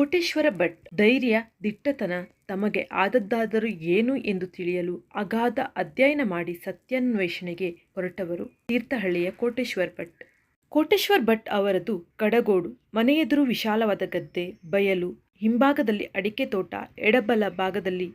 ಕೋಟೇಶ್ವರ ಭಟ್ ಧೈರ್ಯ, ದಿಟ್ಟತನ ತಮಗೆ ಆದದ್ದಾದರೂ ಏನು ಎಂದು ತಿಳಿಯಲು ಅಗಾಧ ಅಧ್ಯಯನ ಮಾಡಿ ಸತ್ಯಾನ್ವೇಷಣೆಗೆ ಹೊರಟವರು ತೀರ್ಥಹಳ್ಳಿಯ ಕೋಟೇಶ್ವರ ಭಟ್. ಕೋಟೇಶ್ವರ್ ಭಟ್ ಅವರದು ಕಡಗೋಡು, ಮನೆಯೆದುರು ವಿಶಾಲವಾದ ಗದ್ದೆ, ಬಯಲು, ಹಿಂಭಾಗದಲ್ಲಿ ಅಡಿಕೆ ತೋಟ, ಎಡಬಲ ಭಾಗದಲ್ಲಿ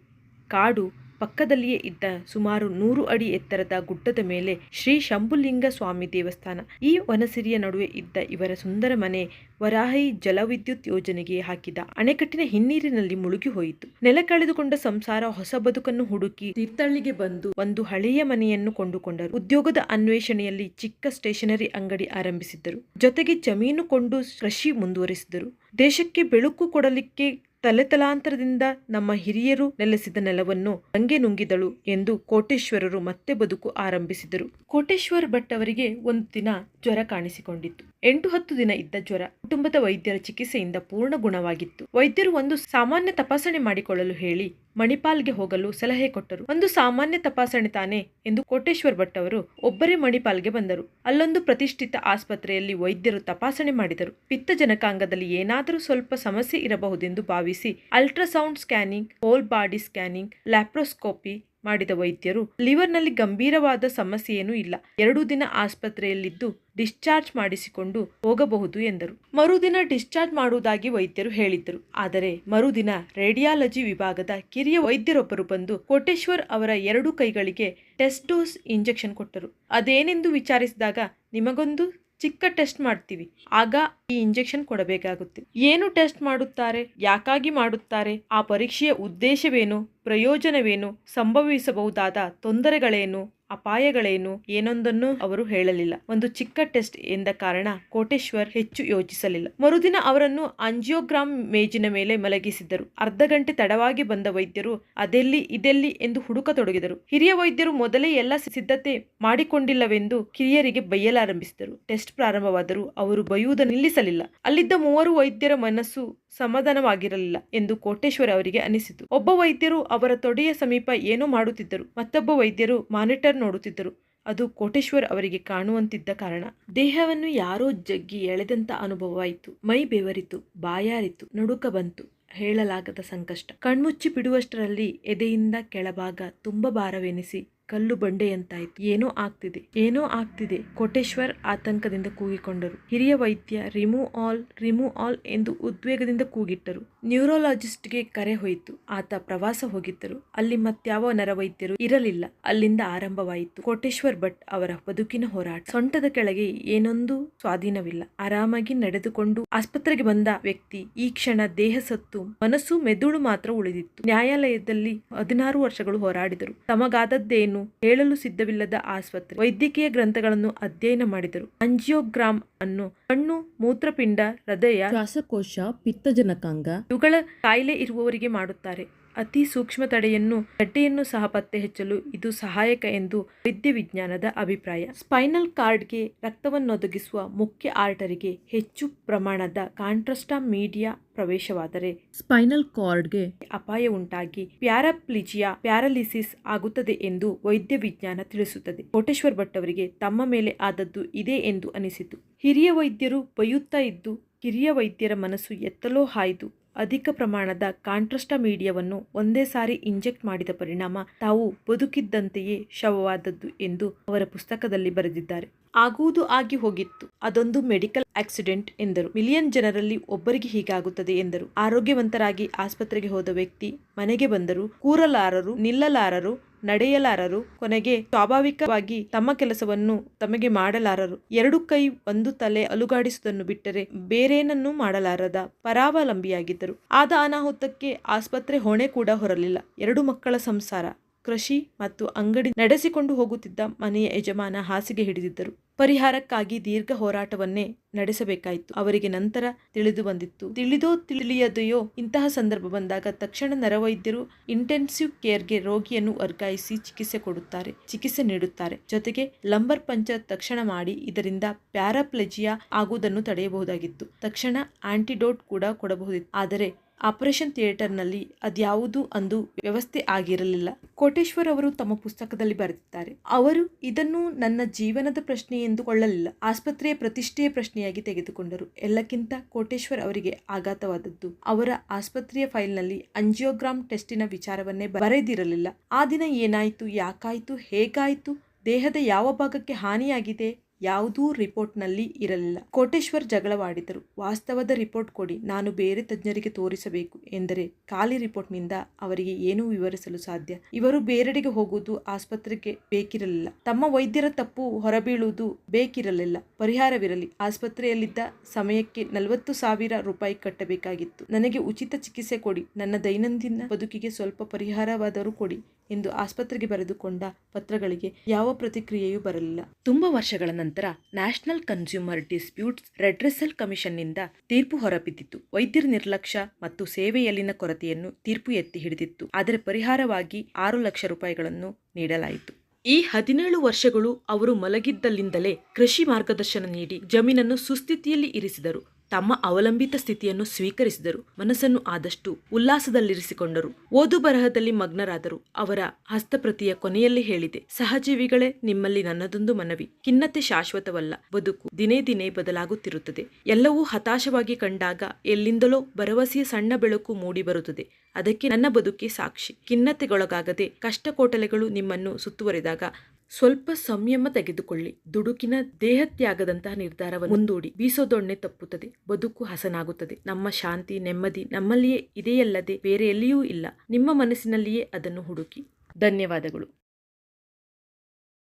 ಕಾಡು ಪಕ್ಕದಲ್ಲಿಯೇ ಇದ್ದ ಸುಮಾರು ನೂರು ಅಡಿ ಎತ್ತರದ ಗುಡ್ಡದ ಮೇಲೆ ಶ್ರೀ ಶಂಭುಲಿಂಗ ಸ್ವಾಮಿ ದೇವಸ್ಥಾನ. ಈ ವನಸಿರಿಯ ನಡುವೆ ಇದ್ದ ಇವರ ಸುಂದರ ಮನೆ ವರಾಹಿ ಜಲವಿದ್ಯುತ್ ಯೋಜನೆಗೆ ಹಾಕಿದ. ಅಣೆಕಟ್ಟಿನ ಹಿನ್ನೀರಿನಲ್ಲಿ ಮುಳುಗಿ ಹೋಯಿತು. ನೆಲ ಕಳೆದುಕೊಂಡ ಸಂಸಾರ ಹೊಸ ಬದುಕನ್ನು ಹುಡುಕಿ ತೀರ್ಥಹಳ್ಳಿಗೆ ಬಂದು ಒಂದು ಹಳೆಯ ಮನೆಯನ್ನು ಕೊಂಡುಕೊಂಡರು. ಉದ್ಯೋಗದ ಅನ್ವೇಷಣೆಯಲ್ಲಿ ಚಿಕ್ಕ ಸ್ಟೇಷನರಿ ಅಂಗಡಿ ಆರಂಭಿಸಿದ್ದರು. ಜೊತೆಗೆ ಜಮೀನು ಕೊಂಡು ಕೃಷಿ ಮುಂದುವರಿಸಿದರು. ದೇಶಕ್ಕೆ ಬೆಳಕು ಕೊಡಲಿಕ್ಕೆ ತಲೆತಲಾಂತರದಿಂದ ನಮ್ಮ ಹಿರಿಯರು ನೆಲೆಸಿದ ನೆಲವನ್ನು ಹಂಗೆ ನುಂಗಿದಳು ಎಂದು ಕೋಟೇಶ್ವರರು ಮತ್ತೆ ಬದುಕು ಆರಂಭಿಸಿದರು. ಕೋಟೇಶ್ವರ್ ಭಟ್ ಅವರಿಗೆ ಒಂದು ದಿನ ಜ್ವರ ಕಾಣಿಸಿಕೊಂಡಿತ್ತು. ಎಂಟು ಹತ್ತು ದಿನ ಇದ್ದ ಜ್ವರ ಕುಟುಂಬದ ವೈದ್ಯರ ಚಿಕಿತ್ಸೆಯಿಂದ ಪೂರ್ಣ ಗುಣವಾಗಿತ್ತು. ವೈದ್ಯರು ಒಂದು ಸಾಮಾನ್ಯ ತಪಾಸಣೆ ಮಾಡಿಕೊಳ್ಳಲು ಹೇಳಿ ಮಣಿಪಾಲ್ಗೆ ಹೋಗಲು ಸಲಹೆ ಕೊಟ್ಟರು. ಒಂದು ಸಾಮಾನ್ಯ ತಪಾಸಣೆ ತಾನೆ ಎಂದು ಕೋಟೇಶ್ವರ್ ಭಟ್ ಅವರು ಒಬ್ಬರೇ ಮಣಿಪಾಲ್ಗೆ ಬಂದರು. ಅಲ್ಲೊಂದು ಪ್ರತಿಷ್ಠಿತ ಆಸ್ಪತ್ರೆಯಲ್ಲಿ ವೈದ್ಯರು ತಪಾಸಣೆ ಮಾಡಿದರು. ಪಿತ್ತಜನಕಾಂಗದಲ್ಲಿ ಏನಾದರೂ ಸ್ವಲ್ಪ ಸಮಸ್ಯೆ ಇರಬಹುದೆಂದು ಭಾವಿಸಿ ultrasound scanning, whole body scanning, laparoscopy ಮಾಡಿದ ವೈದ್ಯರು, ಲಿವರ್ನಲ್ಲಿ ಗಂಭೀರವಾದ ಸಮಸ್ಯೆಯೇನೂ ಇಲ್ಲ. ಎರಡು ದಿನ ಆಸ್ಪತ್ರೆಯಲ್ಲಿದ್ದು ಡಿಸ್ಚಾರ್ಜ್ ಮಾಡಿಸಿಕೊಂಡು ಹೋಗಬಹುದು ಎಂದರು. ಮರುದಿನ ಡಿಸ್ಚಾರ್ಜ್ ಮಾಡುವುದಾಗಿ ವೈದ್ಯರು ಹೇಳಿದ್ದರು. ಆದರೆ ಮರುದಿನ ರೇಡಿಯಾಲಜಿ ವಿಭಾಗದ ಕಿರಿಯ ವೈದ್ಯರೊಬ್ಬರು ಬಂದು ಕೋಟೇಶ್ವರ್ ಅವರ ಎರಡು ಕೈಗಳಿಗೆ ಟೆಸ್ಟೋಸ್ ಇಂಜೆಕ್ಷನ್ ಕೊಟ್ಟರು. ಅದೇನೆಂದು ವಿಚಾರಿಸಿದಾಗ, ನಿಮಗೊಂದು ಚಿಕ್ಕ ಟೆಸ್ಟ್ ಮಾಡ್ತೀವಿ. ಆಗ ಈ ಇಂಜೆಕ್ಷನ್ ಕೊಡಬೇಕಾಗುತ್ತೆ. ಏನು ಟೆಸ್ಟ್ ಮಾಡುತ್ತಾರೆ? ಯಾಕಾಗಿ ಮಾಡುತ್ತಾರೆ? ಆ ಪರೀಕ್ಷೆಯ ಉದ್ದೇಶವೇನು? ಪ್ರಯೋಜನವೇನು? ಸಂಭವಿಸಬಹುದಾದ ತೊಂದರೆಗಳೇನು? ಅಪಾಯಗಳೇನು ಏನೊಂದನ್ನು ಅವರು ಹೇಳಲಿಲ್ಲ. ಒಂದು ಚಿಕ್ಕ ಟೆಸ್ಟ್ ಎಂದ ಕಾರಣ ಕೋಟೇಶ್ವರ್ ಹೆಚ್ಚು ಯೋಚಿಸಲಿಲ್ಲ. ಮರುದಿನ ಅವರನ್ನು ಅಂಜಿಯೋಗ್ರಾಮ್ ಮೇಜಿನ ಮೇಲೆ ಮಲಗಿಸಿದ್ದರು. ಅರ್ಧ ಗಂಟೆ ತಡವಾಗಿ ಬಂದ ವೈದ್ಯರು, ಅದೆಲ್ಲಿ, ಇದೆಲ್ಲಿ? ಎಂದು ಹುಡುಕತೊಡಗಿದರು ಹಿರಿಯ ವೈದ್ಯರು ಮೊದಲೇ ಎಲ್ಲ ಸಿದ್ಧತೆ ಮಾಡಿಕೊಂಡಿಲ್ಲವೆಂದು ಕಿರಿಯರಿಗೆ ಬೈಯಲಾರಂಭಿಸಿದರು. ಟೆಸ್ಟ್ ಪ್ರಾರಂಭವಾದರೂ ಅವರು ಬಯುವುದನ್ನು ನಿಲ್ಲಿಸಲಿಲ್ಲ. ಅಲ್ಲಿದ್ದ ಮೂವರು ವೈದ್ಯರ ಮನಸ್ಸು ಸಮಾಧಾನವಾಗಿರಲಿಲ್ಲ ಎಂದು ಕೋಟೇಶ್ವರ ಅವರಿಗೆ ಅನಿಸಿತು ಒಬ್ಬ ವೈದ್ಯರು ಅವರ ತೊಡೆಯ ಸಮೀಪ ಏನೋ ಮಾಡುತ್ತಿದ್ದರು. ಮತ್ತೊಬ್ಬ ವೈದ್ಯರು ಮಾನಿಟರ್ ನೋಡುತ್ತಿದ್ದರು. ಅದು ಕೋಟೇಶ್ವರ್ ಅವರಿಗೆ ಕಾಣುವಂತಿದ್ದ ಕಾರಣ. ದೇಹವನ್ನು ಯಾರೋ ಜಗ್ಗಿ ಎಳೆದಂತ ಅನುಭವವಾಯಿತು. ಮೈ ಬೆವರಿತು, ಬಾಯಾರಿತು, ನಡುಕ ಬಂತು, ಹೇಳಲಾಗದ ಸಂಕಷ್ಟ. ಕಣ್ಮುಚ್ಚಿ ಬಿಡುವಷ್ಟರಲ್ಲಿ ಎದೆಯಿಂದ ಕೆಳಭಾಗ ತುಂಬ ಭಾರವೆನಿಸಿ ಕಲ್ಲು ಬಂಡೆಯಂತಾಯಿತು ಏನೋ ಆಗ್ತಿದೆ ಏನೋ ಆಗ್ತಿದೆ. ಕೋಟೇಶ್ವರ್ ಆತಂಕದಿಂದ ಕೂಗಿಕೊಂಡರು. ಹಿರಿಯ ವೈದ್ಯ ರಿಮೂವ್ ಆಲ್ ರಿಮೂವ್ ಆಲ್ ಎಂದು ಉದ್ವೇಗದಿಂದ ಕೂಗಿಟ್ಟರು. ನ್ಯೂರೋಲಾಜಿಸ್ಟ್ಗೆ ಕರೆ ಹೋಯಿತು. ಆತ ಪ್ರವಾಸ ಹೋಗಿದ್ದರು. ಅಲ್ಲಿ ಮತ್ಯಾವ ನರವೈದ್ಯರು ಇರಲಿಲ್ಲ. ಅಲ್ಲಿಂದ ಆರಂಭವಾಯಿತು. ಕೋಟೇಶ್ವರ್ ಭಟ್ ಅವರ ಬದುಕಿನ ಹೋರಾಟ. ಸೊಂಟದ ಕೆಳಗೆ ಏನೊಂದು ಸ್ವಾಧೀನವಿಲ್ಲ. ಆರಾಮಾಗಿ ನಡೆದುಕೊಂಡು ಆಸ್ಪತ್ರೆಗೆ ಬಂದ ವ್ಯಕ್ತಿ, ಈ ಕ್ಷಣ ದೇಹ ಸತ್ತು, ಮನಸ್ಸು ಮೆದುಳು ಮಾತ್ರ ಉಳಿದಿತ್ತು. ನ್ಯಾಯಾಲಯದಲ್ಲಿ ಹದಿನಾರು ವರ್ಷಗಳು ಹೋರಾಡಿದರು. ತಮಗಾದದ್ದೇನು ಹೇಳಲು ಸಿದ್ಧವಿಲ್ಲದ ಆಸ್ಪತ್ರೆ. ವೈದ್ಯಕೀಯ ಗ್ರಂಥಗಳನ್ನು ಅಧ್ಯಯನ ಮಾಡಿದರು. ಅಂಜಿಯೋಗ್ರಾಮ್ ಅನ್ನು ಕಣ್ಣು, ಮೂತ್ರಪಿಂಡ, ಹೃದಯ, ಶ್ವಾಸಕೋಶ, ಪಿತ್ತಜನಕಾಂಗ ಇವುಗಳ ಕಾಯಿಲೆ ಇರುವವರಿಗೆ ಮಾಡುತ್ತಾರೆ. ಅತಿ ಸೂಕ್ಷ್ಮ ತಡೆಯನ್ನು ಗಡ್ಡೆಯನ್ನು ಸಹ ಪತ್ತೆ ಹೆಚ್ಚಲು ಇದು ಸಹಾಯಕ ಎಂದು ವೈದ್ಯ ವಿಜ್ಞಾನದ ಅಭಿಪ್ರಾಯ. ಸ್ಪೈನಲ್ ಕಾರ್ಡ್ಗೆ ರಕ್ತವನ್ನೊದಗಿಸುವ ಮುಖ್ಯ ಆರ್ಟರಿಗೆ ಹೆಚ್ಚು ಪ್ರಮಾಣದ ಕಾಂಟ್ರಸ್ಟಾ ಮೀಡಿಯಾ ಪ್ರವೇಶವಾದರೆ ಸ್ಪೈನಲ್ ಕಾರ್ಡ್ಗೆ ಅಪಾಯ ಉಂಟಾಗಿ ಪ್ಯಾರಾಪ್ಲಿಜಿಯಾ ಪ್ಯಾರಾಲಿಸಿಸ್ ಆಗುತ್ತದೆ ಎಂದು ವೈದ್ಯ ವಿಜ್ಞಾನ ತಿಳಿಸುತ್ತದೆ. ಕೋಟೇಶ್ವರ್ ಭಟ್ ಅವರಿಗೆ ತಮ್ಮ ಮೇಲೆ ಆದದ್ದು ಇದೆ ಎಂದು ಅನಿಸಿತು. ಹಿರಿಯ ವೈದ್ಯರು ಬೈಯುತ್ತಾ ಇದ್ದು ಕಿರಿಯ ವೈದ್ಯರ ಮನಸ್ಸು ಎತ್ತಲೋ ಹಾಯ್ದು ಅಧಿಕ ಪ್ರಮಾಣದ ಕಾಂಟ್ರಸ್ಟ ಮೀಡಿಯಾವನ್ನು ಒಂದೇ ಸಾರಿ ಇಂಜೆಕ್ಟ್ ಮಾಡಿದ ಪರಿಣಾಮ ತಾವು ಬದುಕಿದ್ದಂತೆಯೇ ಶವವಾದದ್ದು ಎಂದು ಅವರ ಪುಸ್ತಕದಲ್ಲಿ ಬರೆದಿದ್ದಾರೆ. ಆಗುವುದು ಆಗಿ ಹೋಗಿತ್ತು. ಅದೊಂದು ಮೆಡಿಕಲ್ ಆಕ್ಸಿಡೆಂಟ್ ಎಂದರು. ಮಿಲಿಯನ್ ಜನರಲ್ಲಿ ಒಬ್ಬರಿಗೆ ಹೀಗಾಗುತ್ತದೆ ಎಂದರು. ಆರೋಗ್ಯವಂತರಾಗಿ ಆಸ್ಪತ್ರೆಗೆ ಹೋದ ವ್ಯಕ್ತಿ ಮನೆಗೆ ಬಂದರು ಕೂರಲಾರರು ನಿಲ್ಲಲಾರರು ನಡೆಯಲಾರರು. ಕೊನೆಗೆ ಸ್ವಾಭಾವಿಕವಾಗಿ ತಮ್ಮ ಕೆಲಸವನ್ನು ತಮಗೆ ಮಾಡಲಾರರು. ಎರಡು ಕೈ ಒಂದು ತಲೆ ಅಲುಗಾಡಿಸುವುದನ್ನು ಬಿಟ್ಟರೆ ಬೇರೇನನ್ನೂ ಮಾಡಲಾರದ ಪರಾವಲಂಬಿಯಾಗಿದ್ದರು. ಆದ ಅನಾಹುತಕ್ಕೆ ಆಸ್ಪತ್ರೆ ಹೊಣೆ ಕೂಡ ಹೊರಲಿಲ್ಲ. ಎರಡು ಮಕ್ಕಳ ಸಂಸಾರ, ಕೃಷಿ ಮತ್ತು ಅಂಗಡಿ ನಡೆಸಿಕೊಂಡು ಹೋಗುತ್ತಿದ್ದ ಮನೆಯ ಯಜಮಾನ ಹಾಸಿಗೆ ಹಿಡಿದಿದ್ದರು. ಪರಿಹಾರಕ್ಕಾಗಿ ದೀರ್ಘ ಹೋರಾಟವನ್ನೇ ನಡೆಸಬೇಕಾಯಿತು. ಅವರಿಗೆ ನಂತರ ತಿಳಿದು ಬಂದಿತ್ತು. ತಿಳಿದೋ ತಿಳಿಯದೆಯೋ ಇಂತಹ ಸಂದರ್ಭ ಬಂದಾಗ ತಕ್ಷಣ ನರವೈದ್ಯರು ಇಂಟೆನ್ಸಿವ್ ಕೇರ್ಗೆ ರೋಗಿಯನ್ನು ವರ್ಗಾಯಿಸಿ ಚಿಕಿತ್ಸೆ ಕೊಡುತ್ತಾರೆ, ಚಿಕಿತ್ಸೆ ನೀಡುತ್ತಾರೆ. ಜೊತೆಗೆ ಲಂಬರ್ ಪಂಚರ್ ತಕ್ಷಣ ಮಾಡಿ ಇದರಿಂದ ಪ್ಯಾರಾಪ್ಲೆಜಿಯಾ ಆಗುವುದನ್ನು ತಡೆಯಬಹುದಾಗಿತ್ತು. ತಕ್ಷಣ ಆಂಟಿಡೋಟ್ ಕೂಡ ಕೊಡಬಹುದಿತ್ತು. ಆದರೆ ಆಪರೇಷನ್ ಥಿಯೇಟರ್ನಲ್ಲಿ ಅದ್ಯಾವುದು ಅಂದು ವ್ಯವಸ್ಥೆ ಆಗಿರಲಿಲ್ಲ. ಕೋಟೇಶ್ವರ್ ಅವರು ತಮ್ಮ ಪುಸ್ತಕದಲ್ಲಿ ಬರೆದಿದ್ದಾರೆ. ಅವರು, ಇದನ್ನು ನನ್ನ ಜೀವನದ ಪ್ರಶ್ನೆ ಎಂದುಕೊಳ್ಳಲಿಲ್ಲ. ಆಸ್ಪತ್ರೆಯ ಪ್ರತಿಷ್ಠೆಯ ಪ್ರಶ್ನೆಯಾಗಿ ತೆಗೆದುಕೊಂಡರು. ಎಲ್ಲಕ್ಕಿಂತ ಕೋಟೇಶ್ವರ್ ಅವರಿಗೆ ಆಘಾತವಾದದ್ದು. ಅವರ ಆಸ್ಪತ್ರೆಯ ಫೈಲ್ನಲ್ಲಿ ಅಂಜಿಯೋಗ್ರಾಮ್ ಟೆಸ್ಟಿನ ವಿಚಾರವನ್ನೇ ಬರೆದಿರಲಿಲ್ಲ. ಆ ದಿನ ಏನಾಯಿತು? ಯಾಕಾಯಿತು? ಹೇಗಾಯಿತು? ದೇಹದ ಯಾವ ಭಾಗಕ್ಕೆ ಹಾನಿಯಾಗಿದೆ? ಯಾವುದೂ ರಿಪೋರ್ಟ್ನಲ್ಲಿ ಇರಲಿಲ್ಲ. ಕೋಟೇಶ್ವರ್ ಜಗಳವಾಡಿದರು. ವಾಸ್ತವದ ರಿಪೋರ್ಟ್ ಕೊಡಿ, ನಾನು ಬೇರೆ ತಜ್ಞರಿಗೆ ತೋರಿಸಬೇಕು ಎಂದರೆ ಖಾಲಿ ರಿಪೋರ್ಟ್ನಿಂದ ಅವರಿಗೆ ಏನೂ ವಿವರಿಸಲು ಸಾಧ್ಯ. ಇವರು ಬೇರೆಡೆಗೆ ಹೋಗುವುದು ಆಸ್ಪತ್ರೆಗೆ ಬೇಕಿರಲಿಲ್ಲ. ತಮ್ಮ ವೈದ್ಯರ ತಪ್ಪು ಹೊರಬೀಳುವುದು ಬೇಕಿರಲಿಲ್ಲ. ಪರಿಹಾರವಿರಲಿ. ಆಸ್ಪತ್ರೆಯಲ್ಲಿದ್ದ ಸಮಯಕ್ಕೆ ನಲವತ್ತು ಸಾವಿರ ರೂಪಾಯಿ ಕಟ್ಟಬೇಕಾಗಿತ್ತು. ನನಗೆ ಉಚಿತ ಚಿಕಿತ್ಸೆ ಕೊಡಿ. ನನ್ನ ದೈನಂದಿನ ಬದುಕಿಗೆ ಸ್ವಲ್ಪ ಪರಿಹಾರವಾದರೂ ಕೊಡಿ. ಎಂದು ಆಸ್ಪತ್ರೆಗೆ ಬರೆದುಕೊಂಡ ಪತ್ರಗಳಿಗೆ ಯಾವ ಪ್ರತಿಕ್ರಿಯೆಯೂ ಬರಲಿಲ್ಲ. ತುಂಬಾ ವರ್ಷಗಳ ನಂತರ ನ್ಯಾಷನಲ್ ಕನ್ಸ್ಯೂಮರ್ ಡಿಸ್ಪ್ಯೂಟ್ಸ್ ರೆಡ್ರೆಸಲ್ ಕಮಿಷನ್ನಿಂದ ತೀರ್ಪು ಹೊರಬಿದ್ದಿತು. ವೈದ್ಯರ ನಿರ್ಲಕ್ಷ್ಯ ಮತ್ತು ಸೇವೆಯಲ್ಲಿನ ಕೊರತೆಯನ್ನು ತೀರ್ಪು ಎತ್ತಿ ಹಿಡಿದಿತ್ತು. ಆದರೆ ಪರಿಹಾರವಾಗಿ ಆರು ಲಕ್ಷ ರೂಪಾಯಿಗಳನ್ನು ನೀಡಲಾಯಿತು. ಈ ಹದಿನೇಳು ವರ್ಷಗಳು ಅವರು ಮಲಗಿದ್ದಲ್ಲಿಂದಲೇ ಕೃಷಿ ಮಾರ್ಗದರ್ಶನ ನೀಡಿ ಜಮೀನನ್ನು ಸುಸ್ಥಿತಿಯಲ್ಲಿ ಇರಿಸಿದರು. ತಮ್ಮ ಅವಲಂಬಿತ ಸ್ಥಿತಿಯನ್ನು ಸ್ವೀಕರಿಸಿದರು. ಮನಸ್ಸನ್ನು ಆದಷ್ಟು ಉಲ್ಲಾಸದಲ್ಲಿರಿಸಿಕೊಂಡರು. ಓದು ಬರಹದಲ್ಲಿ ಮಗ್ನರಾದರು. ಅವರ ಹಸ್ತಪ್ರತಿಯ ಕೊನೆಯಲ್ಲಿ ಹೇಳಿದೆ, ಸಹಜೀವಿಗಳೇ, ನಿಮ್ಮಲ್ಲಿ ನನ್ನದೊಂದು ಮನವಿ. ಖಿನ್ನತೆ ಶಾಶ್ವತವಲ್ಲ. ಬದುಕು ದಿನೇ ದಿನೇ ಬದಲಾಗುತ್ತಿರುತ್ತದೆ. ಎಲ್ಲವೂ ಹತಾಶವಾಗಿ ಕಂಡಾಗ ಎಲ್ಲಿಂದಲೋ ಭರವಸೆಯ ಸಣ್ಣ ಬೆಳಕು ಮೂಡಿಬರುತ್ತದೆ. ಅದಕ್ಕೆ ನನ್ನ ಬದುಕೇ ಸಾಕ್ಷಿ. ಖಿನ್ನತೆಗೊಳಗಾಗದೆ ಕಷ್ಟಕೋಟಲೆಗಳು ನಿಮ್ಮನ್ನು ಸುತ್ತುವರಿದಾಗ ಸ್ವಲ್ಪ ಸಂಯಮ ತೆಗೆದುಕೊಳ್ಳಿ. ದುಡುಕಿನ ದೇಹತ್ಯಾಗದಂತಹ ನಿರ್ಧಾರವನ್ನು ಮುಂದೂಡಿ. ಬೀಸೋದೊಣ್ಣೆ ತಪ್ಪುತ್ತದೆ. ಬದುಕು ಹಸನಾಗುತ್ತದೆ. ನಮ್ಮ ಶಾಂತಿ, ನೆಮ್ಮದಿ ನಮ್ಮಲ್ಲಿಯೇ ಇದೆಯಲ್ಲದೆ ಬೇರೆ ಎಲ್ಲಿಯೂ ಇಲ್ಲ. ನಿಮ್ಮ ಮನಸ್ಸಿನಲ್ಲಿಯೇ ಅದನ್ನು ಹುಡುಕಿ. ಧನ್ಯವಾದಗಳು.